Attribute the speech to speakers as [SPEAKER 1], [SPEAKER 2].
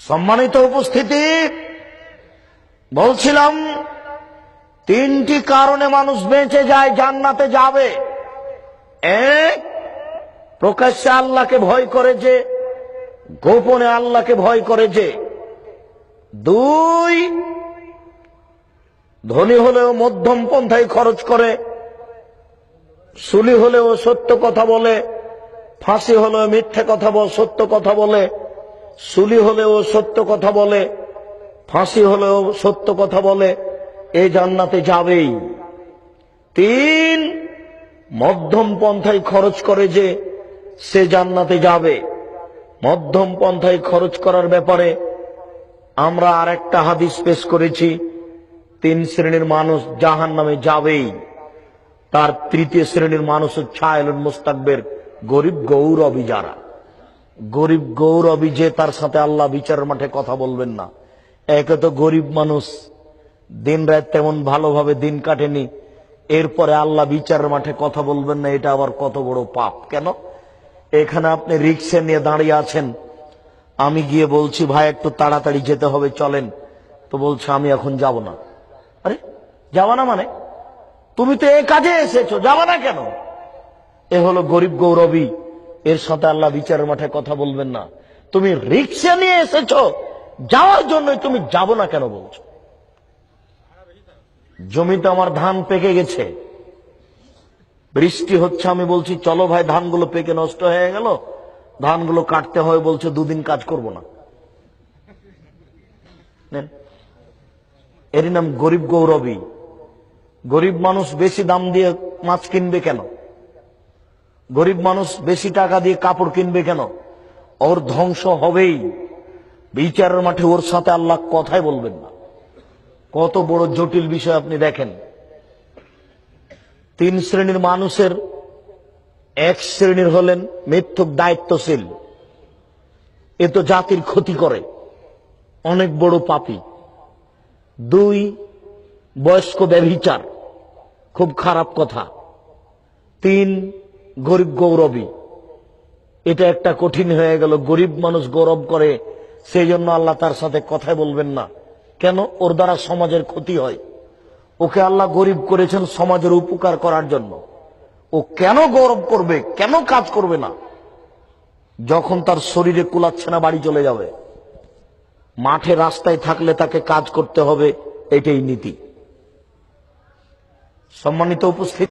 [SPEAKER 1] সম্মানিত উপস্থিতি, বলছিলাম, তিনটি কারণে মানুষ বেঁচে যায়, জান্নাতে যাবে। এক প্রকাশ্যে আল্লাহকে ভয় করে যে, গোপনে আল্লাহকে ভয় করে যে। দুই, ধনী হলেও মধ্যম পন্থায় খরচ করে, সুলি হলেও সত্য কথা বলে, ফাঁসি হলেও মিথ্যে কথা বল, সত্য কথা বলে সুলি হলেও সত্য কথা বলে, ফাঁসি হলেও সত্য কথা বলে এই জান্নাতে যাবেই। তিন, মধ্যম পন্থায় খরচ করে যে সে জান্নাতে যাবে। মধ্যম পন্থায় খরচ করার ব্যাপারে আমরা আর একটা হাদিস পেশ করেছি, তিন শ্রেণির মানুষ জাহান নামে যাবেই। তার তৃতীয় শ্রেণির মানুষ আয়লন মুস্তাকবের গরিব গৌরবী যারা গরিব গৌরবী যে তার সাথে আল্লাহ বিচারের মাঠে কথা বলবেন না। একে তো গরিব মানুষ। দিন রাত তেমন ভালোভাবে দিন কাটেনি। এরপরে আল্লাহ বিচারের মাঠে কথা বলবেন না, এটা আবার কত বড় পাপ। কেন? এখানে আপনি রিক্সে নিয়ে দাঁড়িয়ে আছেন। আমি গিয়ে বলছি, ভাই, একটু তাড়াতাড়ি যেতে হবে, চলেন। তো বলছে, আমি এখন যাব না। আরে, যাবা না মানে? তুমি তো এ কাজে এসেছ, যাবা না কেন? এ হলো গরিব গৌরবী। এর সাথে আল্লাহ বিচারের মাঠে কথা বলবেন না। তুমি রিক্সা নিয়ে এসেছ, যাওয়ার জন্য তুমি যাব না কেন বলছো? জমিতে আমার ধান পেকে গেছে। বৃষ্টি হচ্ছে, আমি বলছি, চলো ভাই, ধানগুলো পেকে নষ্ট হয়ে গেল। ধানগুলো কাটতে হয় বলছে, দুদিন কাজ করব না। এরই নাম গরিব গৌরবী। গরিব মানুষ বেশি দাম দিয়ে মাছ কিনবে কেন? গরিব মানুষ বেশি টাকা দিয়ে কাপড় কিনবে কেন? ওর ধ্বংস হবেই। বিচারের মাঠে ওর সাথে আল্লাহ কথাই বলবেন না। কত বড় জটিল বিষয় আপনি দেখেন। তিন শ্রেণির মানুষের এক শ্রেণির হলেন মিথ্যুক দায়িত্বশীল। এ তো জাতির ক্ষতি করে। অনেক বড় পাপি। দুই, বয়স্ক ব্যভিচার। খুব খারাপ কথা। তিন গরিব গৌরবী। এটা একটা কঠিন হয়ে গেল। গরিব মানুষ গৌরব করে, সেই জন্য আল্লাহ তার সাথে কথাই বলবেন না। কেন? ওর দ্বারা সমাজের ক্ষতি হয়। ওকে আল্লাহ গরিব করেছেন সমাজের উপকার করার জন্য। ও কেন গৌরব করবে? কেন কাজ করবে না? যখন তার শরীরে কুলাচ্ছে না, বাড়ি চলে যাবে। মাঠে রাস্তায় থাকলে তাকে কাজ করতে হবে, এটাই নীতি। সম্মানিত উপস্থিত